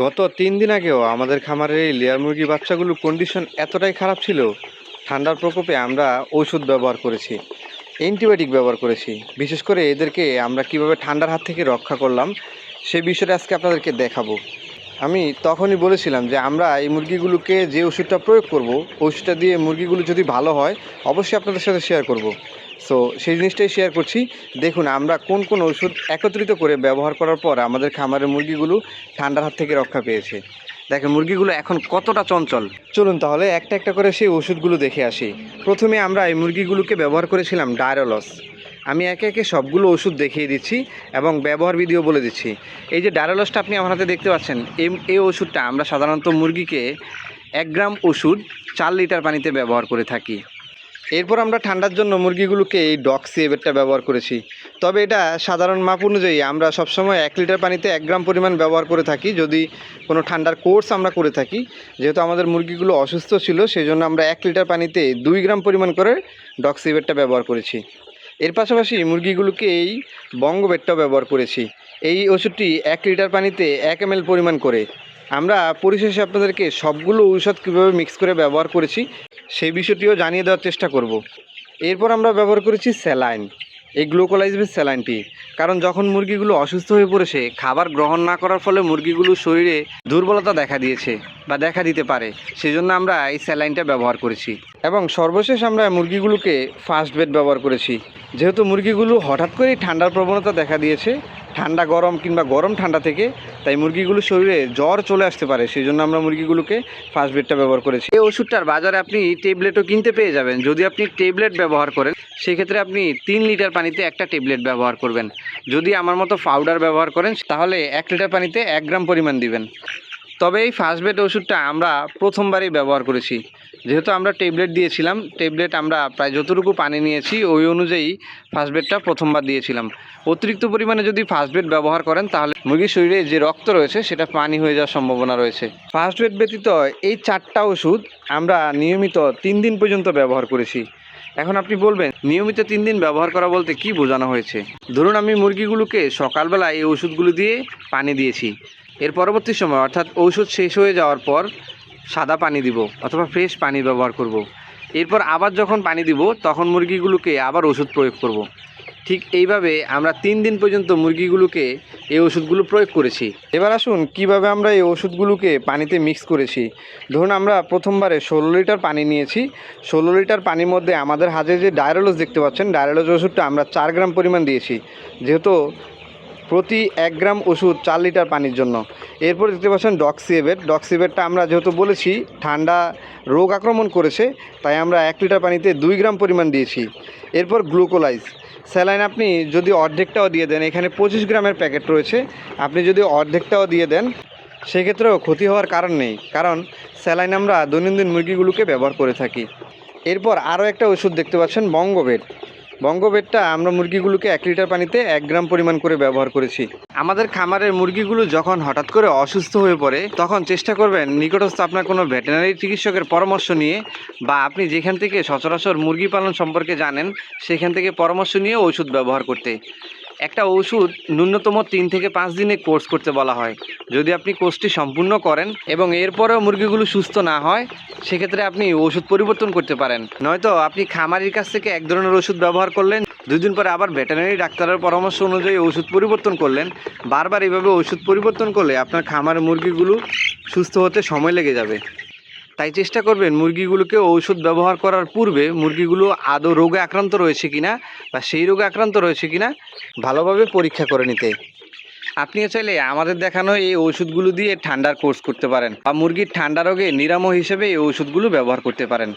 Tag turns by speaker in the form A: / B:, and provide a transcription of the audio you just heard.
A: গত তিন দিন আগেও আমাদের খামারের এই লেয়ার মুরগি বাচ্চাগুলোর কন্ডিশন এতটাই খারাপ ছিল, ঠান্ডার প্রকোপে আমরা ওষুধ ব্যবহার করেছি অ্যান্টিবায়োটিক ব্যবহার করেছি। বিশেষ করে এদেরকে আমরা কীভাবে ঠান্ডার হাত থেকে রক্ষা করলাম, সে বিষয়টা আজকে আপনাদেরকে দেখাবো। আমি তখনই বলেছিলাম যে আমরা এই মুরগিগুলোকে যে ওষুধটা প্রয়োগ করব ওষুধটা দিয়ে মুরগিগুলো যদি ভালো হয়, অবশ্যই আপনাদের সাথে শেয়ার করব। সো সেই জিনিসটাই শেয়ার করছি। দেখুন, আমরা কোন কোন ওষুধ একত্রিত করে ব্যবহার করার পর আমাদের খামারের মুরগিগুলো ঠান্ডার হাত থেকে রক্ষা পেয়েছে। দেখেন, মুরগিগুলো এখন কতটা চঞ্চল। চলুন তাহলে একটা একটা করে সেই ওষুধগুলো দেখে আসি। প্রথমে আমরা এই মুরগিগুলোকে ব্যবহার করেছিলাম ডায়রলস। আমি একে একে সবগুলো ওষুধ দেখিয়ে দিচ্ছি এবং ব্যবহার ভিডিও বলে দিচ্ছি। এই যে ডায়রলসটা আপনি আমার হাতে দেখতে পাচ্ছেন, এই এই ওষুধটা আমরা সাধারণত মুরগিকে এক গ্রাম ওষুধ চার লিটার পানিতে ব্যবহার করে থাকি। এরপর আমরা ঠান্ডার জন্য মুরগিগুলোকে এই ডক্সি এবেরটা ব্যবহার করেছি। তবে এটা সাধারণ মাপ অনুযায়ী আমরা সবসময় এক লিটার পানিতে এক গ্রাম পরিমাণ ব্যবহার করে থাকি। যদি কোনো ঠান্ডার কোর্স আমরা করে থাকি, যেহেতু আমাদের মুরগিগুলো অসুস্থ ছিল সেই জন্য আমরা এক লিটার পানিতে দুই গ্রাম পরিমাণ করে ডক্সি এবেরটা ব্যবহার করেছি। এর পাশাপাশি মুরগিগুলোকে এই বঙ্গবেটটাও ব্যবহার করেছি। এই ওষুধটি এক লিটার পানিতে এক এম পরিমাণ করে। আমরা পরিশেষে আপনাদেরকে সবগুলো ঔষধ কীভাবে মিক্স করে ব্যবহার করেছি, সেই বিষয়টিও জানিয়ে দেওয়ার চেষ্টা করব। এরপর আমরা ব্যবহার করেছি স্যালাইন, এই গ্লুকোলাইজবের স্যালাইনটি। কারণ যখন মুরগিগুলো অসুস্থ হয়ে পড়েছে, খাবার গ্রহণ না করার ফলে মুরগিগুলো শরীরে দুর্বলতা দেখা দিয়েছে। বা দেখা দিতে পারে। সেজন্য আমরা এই স্যালাইনটা ব্যবহার করেছি। এবং সর্বশেষ আমরা মুরগিগুলোকে ফার্স্ট বেড ব্যবহার করেছি। যেহেতু মুরগিগুলো হঠাৎ করেই ঠান্ডার প্রবণতা দেখা দিয়েছে, ঠান্ডা গরম কিংবা গরম ঠান্ডা থেকে, তাই মুরগিগুলোর শরীরে জ্বর চলে আসতে পারে। সেই জন্য আমরা মুরগিগুলোকে ফার্স্ট বেডটা ব্যবহার করেছি। এই ওষুধটার বাজারে আপনি ট্যাবলেটও কিনতে পেয়ে যাবেন। যদি আপনি ট্যাবলেট ব্যবহার করেন, সেক্ষেত্রে আপনি তিন লিটার পানিতে একটা ট্যাবলেট ব্যবহার করবেন। যদি আমার মতো পাউডার ব্যবহার করেন, তাহলে এক লিটার পানিতে এক গ্রাম পরিমাণ দিবেন। তবে এই ফার্স্ট বেড ওষুধটা আমরা প্রথমবারই ব্যবহার করেছি। যেহেতু আমরা ট্যাবলেট দিয়েছিলাম ট্যাবলেট আমরা প্রায় যতটুকু পানি নিয়েছি, ওই অনুযায়ী ফার্স্ট বেডটা প্রথমবার দিয়েছিলাম। অতিরিক্ত পরিমাণে যদি ফার্স্ট বেড ব্যবহার করেন, তাহলে মুরগির শরীরে যে রক্ত রয়েছে, সেটা পানি হয়ে যাওয়ার সম্ভাবনা রয়েছে। ফার্স্ট বেড ব্যতীত এই চারটা ওষুধ আমরা নিয়মিত তিন দিন পর্যন্ত ব্যবহার করেছি। এখন আপনি বলবেন, নিয়মিত তিন দিন ব্যবহার করা বলতে কি বোঝানো হয়েছে? ধরুন আমি মুরগিগুলোকে সকালবেলা এই ওষুধগুলো দিয়ে পানি দিয়েছি। এর পরবর্তী সময়, অর্থাৎ ঔষধ শেষ হয়ে যাওয়ার পর সাদা পানি দিব অথবা ফ্রেশ পানি ব্যবহার করব। এরপর আবার যখন পানি দিব, তখন মুরগিগুলোকে আবার ওষুধ প্রয়োগ করব। ঠিক এইভাবে আমরা তিন দিন পর্যন্ত মুরগিগুলোকে এই ওষুধগুলো প্রয়োগ করেছি এবার আসুন, কীভাবে আমরা এই ওষুধগুলোকে পানিতে মিক্স করেছি ধরুন, আমরা প্রথমবারে ষোলো লিটার পানি নিয়েছি ষোলো লিটার পানির মধ্যে আমাদের হাতে যে ডায়রোলস দেখতে পাচ্ছেন ডায়রোলস ওষুধটা আমরা চার গ্রাম পরিমাণ দিয়েছি যেহেতু প্রতি এক গ্রাম ওষুধ চার লিটার পানির জন্য। এরপর দেখতে পাচ্ছেন ডক্সিএবেট ডক্সিএবেটটা আমরা যেহেতু বলেছি, ঠান্ডা রোগ আক্রমণ করেছে, তাই আমরা এক লিটার পানিতে দুই গ্রাম পরিমাণ দিয়েছি। এরপর গ্লুকোলাইজ। স্যালাইন আপনি যদি অর্ধেকটাও দিয়ে দেন, এখানে পঁচিশ গ্রামের প্যাকেট রয়েছে। আপনি যদি অর্ধেকটাও দিয়ে দেন, সেক্ষেত্রেও ক্ষতি হওয়ার কারণ নেই, কারণ স্যালাইন আমরা দৈনন্দিন মুরগিগুলোকে ব্যবহার করে থাকি। এরপর আরও একটা ওষুধ দেখতে পাচ্ছেন বঙ্গবেট বঙ্গবেটটা আমরা মুরগিগুলোকে এক লিটার পানিতে এক গ্রাম পরিমাণ করে ব্যবহার করেছি। আমাদের খামারের মুরগিগুলো যখন হঠাৎ করে অসুস্থ হয়ে পড়ে, তখন চেষ্টা করবেন নিকটস্থ আপনার কোনো ভেটেনারি চিকিৎসকের পরামর্শ নিয়ে বা আপনি যেখান থেকে সচরাচর মুরগি পালন সম্পর্কে জানেন, সেখান থেকে পরামর্শ নিয়ে ওষুধ ব্যবহার করতে। একটা ওষুধ ন্যূনতম তিন থেকে পাঁচ দিনে কোর্স করতে বলা হয়। যদি আপনি কোর্সটি সম্পূর্ণ করেন এবং এরপরেও মুরগিগুলো সুস্থ না হয়, সেক্ষেত্রে আপনি ওষুধ পরিবর্তন করতে পারেন। নয়তো আপনি খামারির কাছ থেকে এক ধরনের ওষুধ ব্যবহার করলেন দুই দিন পরে আবার ভেটেনারি ডাক্তারের পরামর্শ অনুযায়ী ওষুধ পরিবর্তন করলেন। বারবার এইভাবে ওষুধ পরিবর্তন করলে আপনার খামারের মুরগিগুলো সুস্থ হতে সময় লেগে যাবে। তাই চেষ্টা করবেন মুরগিগুলোকে ঔষধ ব্যবহার করার পূর্বে মুরগিগুলো আদৌ রোগে আক্রান্ত রয়েছে কিনা বা সেই রোগে আক্রান্ত রয়েছে কিনা ভালোভাবে পরীক্ষা করে নিতে। আপনিও চাইলে আমাদের দেখানো এই ওষুধগুলো দিয়ে ঠান্ডার কোর্স করতে পারেন বা মুরগির ঠান্ডা রোগে নিরাময় হিসেবে এই ওষুধগুলো ব্যবহার করতে পারেন।